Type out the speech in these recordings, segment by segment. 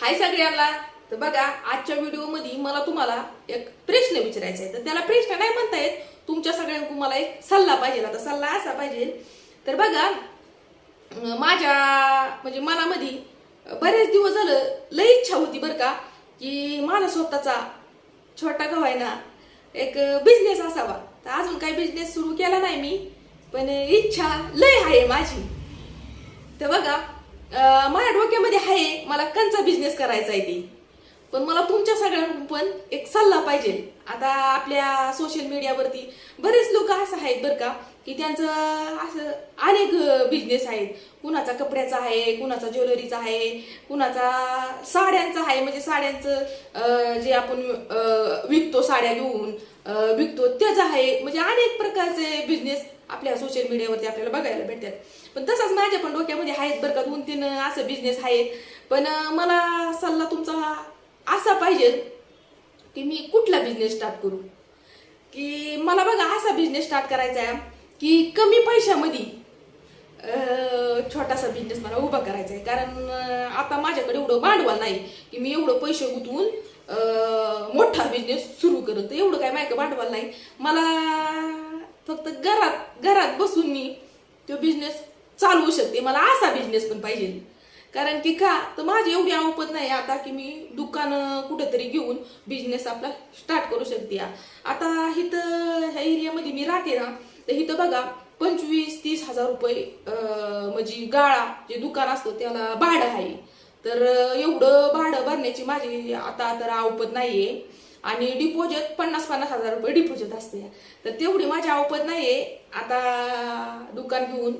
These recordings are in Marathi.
हाय सगळ्यांना. तर बघा आजच्या व्हिडिओमध्ये मला तुम्हाला एक प्रश्न विचारायचा आहे. तर त्याला प्रश्न नाही म्हणता येत. तुमच्या सगळ्यांकडून मला एक सल्ला पाहिजे. आता सल्ला असा पाहिजे. तर बघा माझ्या म्हणजे मनामध्ये बरेच दिवस झालं लई इच्छा होती बरं का की माझा स्वतःचा छोटा का ना एक बिझनेस असावा. तर अजून काही बिझनेस सुरू केला नाही मी पण इच्छा लय आहे माझी. तर बघा माझ्या डोक्यामध्ये आहे मला कंचा बिझनेस करायचा आहे ते. पण मला तुमच्या सगळ्यांकडून पण एक सल्ला पाहिजे. आता आपल्या सोशल मीडियावरती बरेच लोक असं आहेत बरं का की त्यांचं असं अनेक बिझनेस आहेत. कुणाचा कपड्याचा आहे कुणाचा ज्वेलरीचा आहे कुणाचा साड्यांचा आहे. म्हणजे साड्यांचं जे आपण विकतो साड्या घेऊन विकतो त्याचं आहे. म्हणजे अनेक प्रकारचे बिझनेस आपल्या सोशल मीडियावरती आपल्याला बघायला भेटतात. पण तसंच माझ्या पण डोक्यामध्ये आहेत बरं का दोन तीन असं बिझनेस आहेत. पण मला सल्ला तुमचा असा पाहिजे की मी कुठला बिझनेस स्टार्ट करू? की मला बघा असा बिझनेस स्टार्ट करायचा आहे की कमी पैशामध्ये छोटासा बिझनेस मला उभा करायचा आहे. कारण आता माझ्याकडे एवढं भांडवल नाही की मी एवढं पैसे गुंतवून मोठा बिझनेस सुरू करत. एवढं काय माझ्याकडे भांडवल नाही. मला फक्त घरात घरात बसून मी तो बिझनेस चालवू शकते. मला असा बिझनेस पण पाहिजे. कारण की का तर माझी एवढी आवपत नाही आता की मी दुकान कुठेतरी घेऊन बिझनेस आपला स्टार्ट करू शकते. आता इथं ह्या एरियामध्ये मी राहते ना तर इथं बघा पंचवीस तीस हजार रुपये म्हणजे गाळा जे दुकान असतं त्याला भाडं आहे. तर एवढं भाडं भरण्याची माझी आता तर आवपत नाहीये. आणि डिपॉझिट पन्नास पन्नास हजार रुपये डिपॉझिट असते. तर तेवढी माझी आवपत नाही आता दुकान घेऊन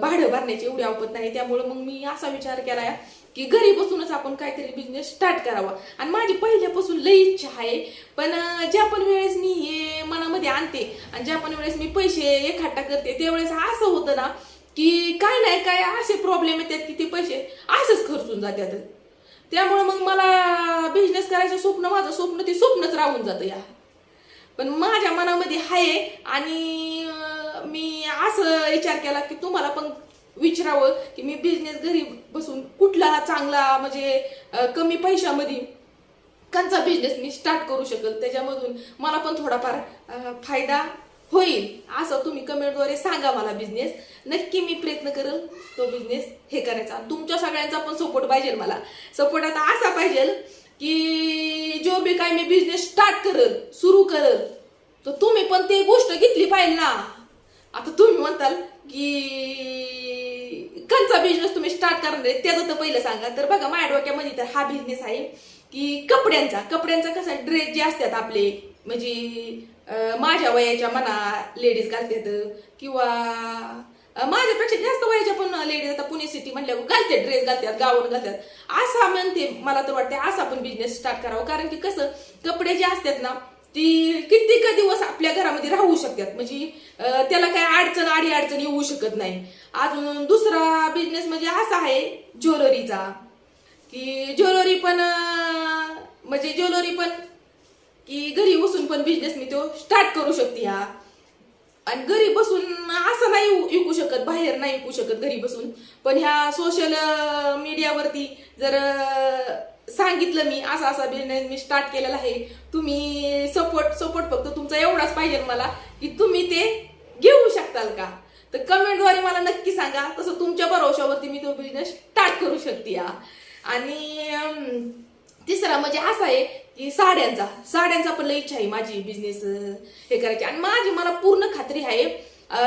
भाडं भरण्याची एवढी आवपत नाही त्यामुळे मग मी असा विचार केलाय की घरी बसूनच आपण काहीतरी बिझनेस स्टार्ट करावा. आणि माझी पहिल्यापासून लई इच्छा आहे पण ज्या पण वेळेस मी हे मनामध्ये आणते आणि ज्या पण वेळेस मी पैसे एखाटा करते त्यावेळेस असं होतं ना की काय नाही काय असे प्रॉब्लेम येतात की ते पैसे असंच खर्चून जातात. त्यामुळे मग मला बिझनेस करायचं स्वप्न माझं स्वप्न ते स्वप्नच राहून जातं या. पण माझ्या मनामध्ये आहे आणि मी असं विचार केला की तुम्हाला पण विचारावं की मी बिझनेस घरी बसून कुठला चांगला म्हणजे कमी पैशामध्ये कंचा बिझनेस मी स्टार्ट करू शकेल? त्याच्यामधून मला पण थोडाफार फायदा होईल. असं तुम्ही कमेंटद्वारे सांगा मला बिझनेस नक्की मी प्रयत्न करेल तो बिझनेस हे करायचा. तुमच्या सगळ्यांचा पण सपोर्ट पाहिजे मला. सपोर्ट आता असा पाहिजे की जो बी काय मी बिझनेस स्टार्ट करल सुरू करल तर तुम्ही पण ते गोष्ट घेतली पाहिजे ना. आता तुम्ही म्हणताल की कंचा बिझनेस तुम्ही स्टार्ट करणार आहे त्याचं तर पहिलं सांगा. तर बघा माझ्या डोक्यामध्ये तर हा बिझनेस आहे की कपड्यांचा. कपड्यांचा कसा ड्रेस जे असतात आपले म्हणजे माझ्या वयाच्या मना लेडीज घालतात किंवा माझ्यापेक्षा जास्त वयाच्या पण लेडीज आता पुणे सिटी म्हणल्यावर घालतात ड्रेस घालतात गाऊन घालतात असा म्हणते मला तर वाटते असा पण बिझनेस स्टार्ट करावा. कारण की कसं कपडे जे असतात ना ती कित्येक दिवस आपल्या घरामध्ये राहू शकतात. म्हणजे त्याला काय अडचण आडी अडचण येऊ शकत नाही. अजून दुसरा बिझनेस म्हणजे असा आहे ज्वेलरीचा. की ज्वेलरी पण म्हणजे ज्वेलरी पण की घरी बसून पण बिझनेस मी तो स्टार्ट करू शकते हा. आणि घरी बसून असं नाही विकू- शकत बाहेर नाही विकू शकत घरी बसून. पण ह्या सोशल मीडियावरती जर सांगितलं मी असा असा बिझनेस मी स्टार्ट केलेला आहे तुम्ही सपोर्ट सपोर्ट फक्त तुमचा एवढाच पाहिजे मला की तुम्ही ते घेऊ शकताल का? तर कमेंटद्वारे मला नक्की सांगा तसं तुमच्या भरोशावरती मी तो बिझनेस स्टार्ट करू शकते आणि तिसरा म्हणजे असा आहे की साड्यांचा. साड्यांचा पण लई इच्छा आहे माझी बिझनेस हे करायची. आणि माझी मला पूर्ण खात्री आहे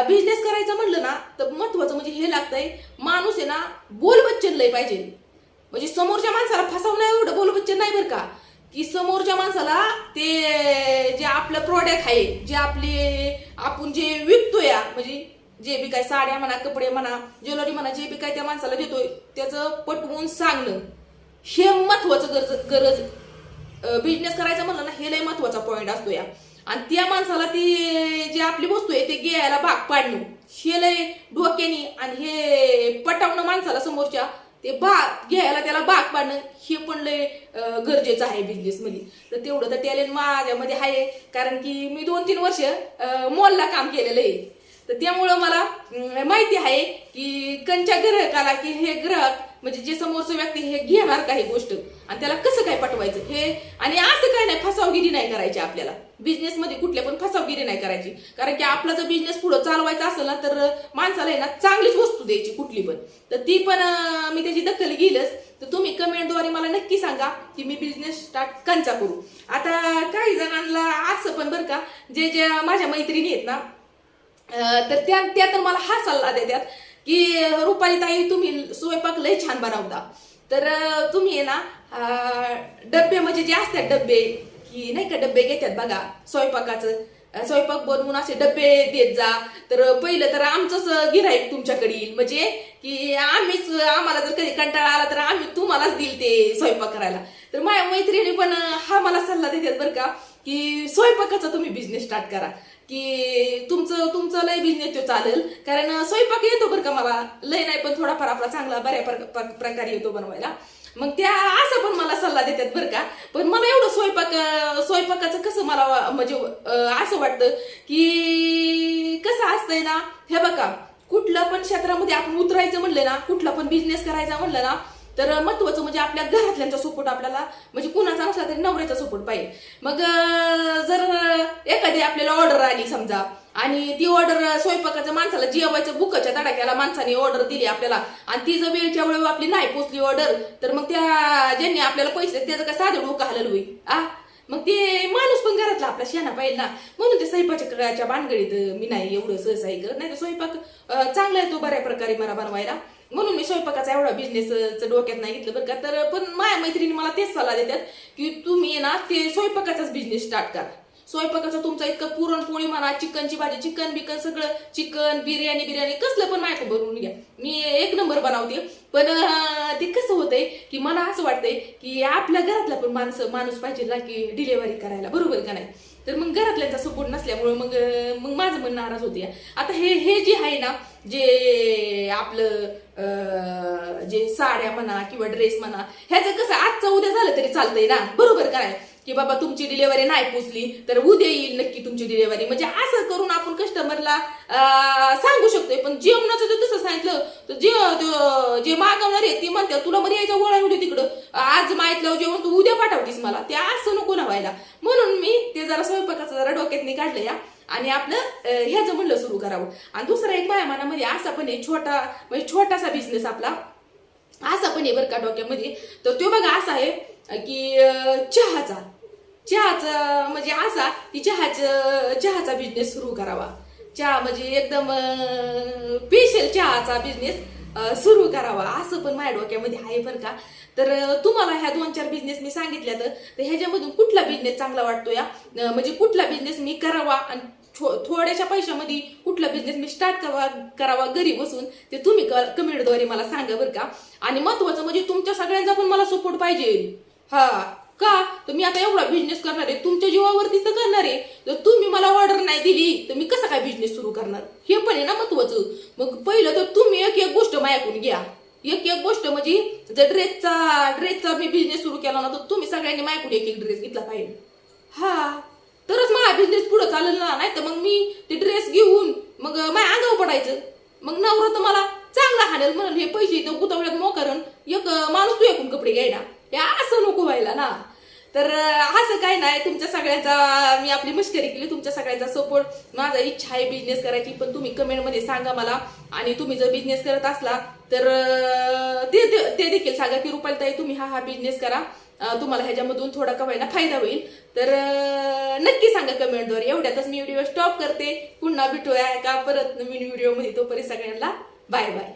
बिझनेस करायचं म्हणलं ना तर महत्वाचं म्हणजे हे लागतंय माणूस आहे ना बोलबच्चन लय पाहिजे. म्हणजे समोरच्या माणसाला फसवण्या एवढं बोलबच्चन नाही बरं का. की समोरच्या माणसाला ते जे आपलं प्रॉडक्ट आहे जे आपले आपण जे विकतोय म्हणजे जे बी काय साड्या म्हणा कपडे म्हणा ज्वेलरी म्हणा जे बी काय त्या माणसाला देतोय त्याचं पटवून सांगणं हे महत्वाचं गरज गरज बिझनेस करायचं म्हणलं ना हे लय महत्त्वाचा पॉईंट असतो या. आणि त्या माणसाला ती जी आपली वस्तू आहे ते घ्यायला भाग पाडणं हे लय डोक्याने आणि हे पटवणं माणसाला समोरच्या ते भाग घ्यायला त्याला भाग पाडणं हे पण लय गरजेचं आहे बिझनेसमध्ये तर तेवढं तर टॅलेंट माझ्यामध्ये आहे कारण की मी दोन तीन वर्ष मॉलला काम केलेलं आहे. तर त्यामुळं मला माहिती आहे की कंच्या ग्राहकाला की हे ग्राहक म्हणजे जे समोरचं व्यक्ती हे घेणार काही गोष्ट आणि त्याला कसं काय पटवायचं हे? आणि असं काय नाही फसावगिरी नाही करायची आपल्याला. बिझनेसमध्ये कुठल्या पण फसावगिरी नाही करायची. कारण की आपला जर बिझनेस पुढं चालवायचा असेल ना तर माणसाला आहे ना चांगलीच वस्तू द्यायची कुठली पण. तर ती पण मी त्याची दखल घेईलच. तर तुम्ही कमेंटद्वारे मला नक्की सांगा की मी बिझनेस स्टार्ट कंचा करू. आता काही जणांना असं पण बरं का जे जे माझ्या मैत्रिणी आहेत ना तर त्या त्या तर मला हा सल्ला देतात. की रुपालीताई तुम्ही स्वयंपाक लय छान बनवता. तर तुम्ही आहे ना डब्बे म्हणजे जे असतात डब्बे की नाही का डब्बे घेतात बघा स्वयंपाकाचं. स्वयंपाक बनवून असे डब्बे देत जा. तर पहिलं तर आमचंच गिराईक तुमच्याकडे येईल. म्हणजे की आम्हीच आम्हाला जर कधी कंटाळा आला तर आम्ही तुम्हालाच देईल ते स्वयंपाक करायला. तर माझ्या मैत्रिणी पण हा मला सल्ला देतात बरं का की स्वयंपाकाचा तुम्ही बिझनेस स्टार्ट करा. की तुमचं तुमचं लय बिझनेस तो चालेल. कारण स्वयंपाक येतो बरं का मला. लय नाही पण थोडाफार आपला चांगला बऱ्या प्र- प्रकारे येतो बनवायला. मग त्या असं पण मला सल्ला देतात बरं का. पण मला एवढं स्वयंपाक स्वयंपाकाचं कसं मला म्हणजे असं वाटतं की कसं असतंय ना हे बघा. कुठलं पण क्षेत्रामध्ये आपण उतरायचं म्हणलं ना कुठला पण बिझनेस करायचा म्हणलं ना तर महत्वाचं म्हणजे आपल्या घरातल्यांचा सपोर्ट आपल्याला म्हणजे कुणाचा नसला तरी नवऱ्याचा सपोर्ट पाहिजे. मग जर एखादी आपल्याला ऑर्डर आली समजा आणि ती ऑर्डर स्वयंपाकाच्या माणसाला जेवायचं बुकाच्या तडाक्याला माणसाने ऑर्डर दिली आपल्याला आणि ती जर वेळच्या वेळ आपली नाही पोचली ऑर्डर तर मग त्या ज्यांनी आपल्याला पैसे त्याचं काय साधं डोकं हलल होईल. आ? मग ते माणूस पण घरातला आपला शेणा पाहिजे ना. म्हणून ते स्वयंपाकाच्या भानगडीत मी नाही एवढं सहसा हे करत. नाही तर स्वयंपाक चांगला चांगला येतो बऱ्या प्रकारे मला बनवायला. म्हणून मी स्वयंपाकाचा एवढा बिझनेस डोक्यात नाही घेतलं बरं का. तर पण माझ्या मैत्रिणी मला तेच सल्ला देतात की तुम्ही आहे ना ते स्वयंपाकाचाच बिझनेस स्टार्ट करा. स्वयंपाकाचा तुमचा इतकं पुरणपोळी म्हणा चिकनची भाजी चिकन बिकन सगळं चिकन बिर्याणी बिर्याणी कसलं पण मायक बनवून घ्या. मी एक नंबर बनवते. पण ते कसं होतंय की मला असं वाटतंय की आपल्या घरातला पण माणसं माणूस पाहिजे ना की डिलेव्हरी करायला. बरोबर का नाही? तर मग घरातल्यांचा सपोर्ट नसल्यामुळे मग मग माझं मन नाराज होते. आता हे हे जे आहे ना जे आपलं जे साड्या म्हणा किंवा ड्रेस म्हणा ह्याचं कसं आजचा उद्या झालं तरी चालतंय ना? बरोबर काय की बाबा तुमची डिलेवरी नाही पोचली तर उद्या येईल नक्की तुमची डिलेवरी म्हणजे असं करून आपण कस्टमरला सांगू शकतोय. पण जेवणाचं जर तसं सांगितलं तर जे जे मागवणार आहे ती म्हणते तुला मग यायचं गोळा होते तिकडं. आज माहितलं जेवण तू उद्या पाठवतीस मला. ते असं नको ना व्हायला म्हणून मी ते जरा स्वयंपाकाचं जरा डोक्यात काढलं या आणि आपलं ह्याचं म्हणलं सुरू करावं. आणि दुसरा एक माझ्या मनामध्ये असा पण आहे छोटा म्हणजे छोटासा बिझनेस आपला. असा पण आहे बरं का डोक्यामध्ये. तर तो बघा असा आहे की चहाचा. चहाचा म्हणजे असा की चहाचं चहाचा बिझनेस सुरू करावा. चहा म्हणजे एकदम स्पेशल चहाचा बिझनेस सुरू करावा. असं पण माझ्या डोक्यामध्ये आहे बरं का. तर तुम्हाला ह्या दोन चार बिझनेस मी सांगितल्या तर ह्याच्यामधून कुठला बिझनेस चांगला वाटतो या? म्हणजे कुठला बिझनेस मी करावा? आणि थो- थोड्याशा पैशामध्ये कुठला बिझनेस मी स्टार्ट करावा करावा घरी बसून ते तुम्ही कमेंटद्वारे मला सांगा बरं का. आणि महत्वाचं म्हणजे तुमच्या सगळ्यांचा पण मला सपोर्ट पाहिजे. हा. का? तर मी आता एवढा बिझनेस करणार आहे तुमच्या जीवावरतीच तर करणार. आहे तर तुम्ही मला ऑर्डर नाही दिली तर मी कसा काय बिझनेस सुरू करणार? हे पण आहे ना महत्वाचं. मग पहिलं तर तुम्ही एक एक गोष्ट माझ्याकडून घ्या. एक एक गोष्ट म्हणजे जर ड्रेसचा ड्रेसचा मी बिझनेस सुरू केला ना तर तुम्ही सगळ्यांनी माझ्याकडून एक एक ड्रेस घेतला पाहिजे. हा. तरच माझा बिझनेस पुढे चालेल ना नाही तर मग मी ते ड्रेस घेऊन मग माझ्या आगाव पडायचं. मग नवरा तर मला चांगला हाणेल म्हणून हे पैसे तर गुतावळ्यात मोकारण एक माणूस तू एकूण कपडे घ्यायला. हे असं नको व्हायला ना. तर असं काय नाही. तुमच्या सगळ्यांचा मी आपली मस्करी केली. तुमच्या सगळ्यांचा सपोर्ट माझा इच्छा आहे बिझनेस करायची पण तुम्ही कमेंटमध्ये सांगा मला. आणि तुम्ही जर बिझनेस करत असला तर ते ते- देखील सांगा की रुपाली ताई तुम्ही हा हा बिझनेस करा. तुम्हाला ह्याच्यामधून थोडा कमाईना फायदा होईल. तर नक्की सांगा कमेंटद्वारे एवढ्यातच मी व्हिडिओ स्टॉप करते. पुन्हा भेटूया का परत नवीन व्हिडिओमध्ये तोपर्यंत सगळ्यांना बाय बाय